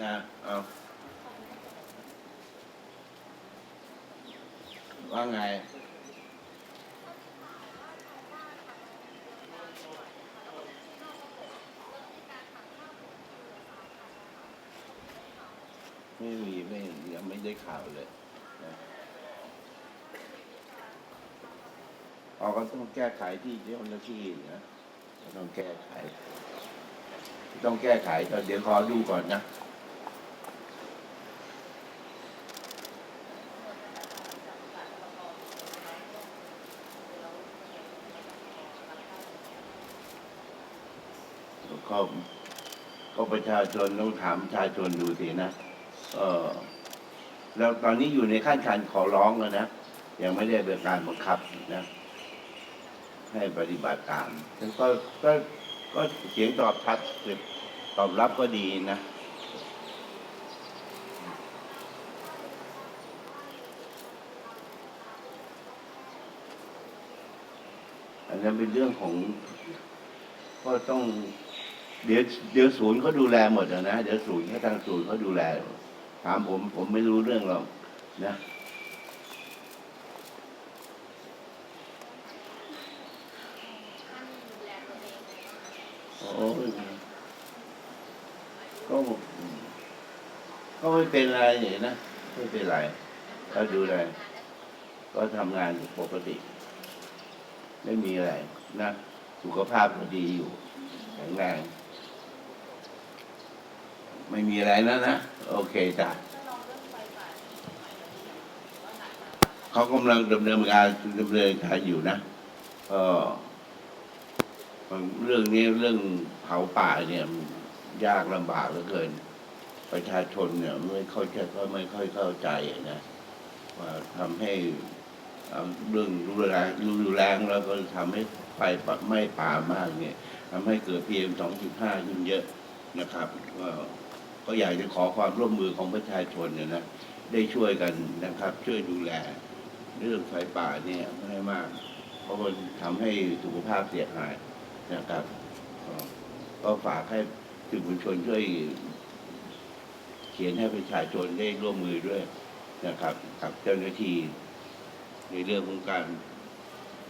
นะเอาว่าไง ไม่มีไม่ยังไม่ได้ข่าวเลยนะเราก็ต้องแก้ไขที่เจ้าหน้าที่นะต้องแก้ไข ต้องแก้ไขเดี๋ยวขอดูก่อนนะ ก็ก็ประชาชนต้องถามประชาชนดูสินะเออแล้วตอนนี้อยู่ในขั้นการขอร้องแล้วนะยังไม่ได้เป็นการบังคับนะให้ปฏิบัติตามแต่ก็ก็ก็เสียงตอบชัดตอบรับก็ดีนะอันนั้นเป็นเรื่องของก็ต้อง เดี๋ยวเดี๋ยวศูนย์เขาดูแลหมดนะเดี๋ยวศูนย์เขาทางศูนย์เขาดูแล ถามผมผมไม่รู้เรื่องหรอกนะโอ้ยก็ก็ไม่เป็นไรเนี่นะไม่เป็นไรก็ดูแลก็ทำงานปกติ ไม่มีอะไรนะ สุขภาพก็ดีอยู่แข็งแรง ไม่มีอะไรแล้วนะ โอเคจ้ะเขากำลังดำเนินการดำเนินการอยู่นะก็เรื่องนี้เรื่องเผาป่าเนี่ยยากลำบากเหลือเกิน ประชาชนเนี่ยไม่เข้าใจก็ไม่ค่อยเข้าใจนะว่าทำให้เอ่อเรื่องรุนแรงรุนแรงแล้วก็ทำให้ไฟป่าไหม้ป่ามากเนี่ยทำให้เกิดพีเอ็มสองจุดห้าขึ้นเยอะนะครับก็ ก็อยากจะขอความร่วมมือของประชาชนเนี่ยนะได้ช่วยกันนะครับ ช่วยดูแลเรื่องไฟป่าเนี่ยไม่ให้มาก เพราะมันทำให้สุขภาพเสียหายนะครับก็ฝากให้สื่อมวลชนช่วย เขียนให้ประชาชนได้ร่วมมือด้วยนะครับกับเจ้าหน้าที่ในเรื่องของการ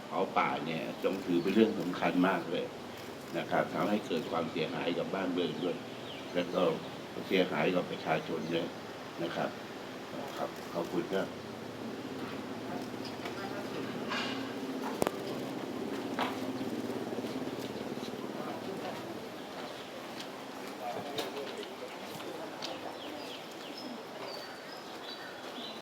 เผาป่าเนี่ยต้องถือเป็นเรื่องสำคัญมากเลยนะครับทำให้เกิดความเสียหายกับบ้านเมืองด้วย แล้วก็ เสียหายกับประชาชนเยอะนะครับ ครับขอบคุณครับ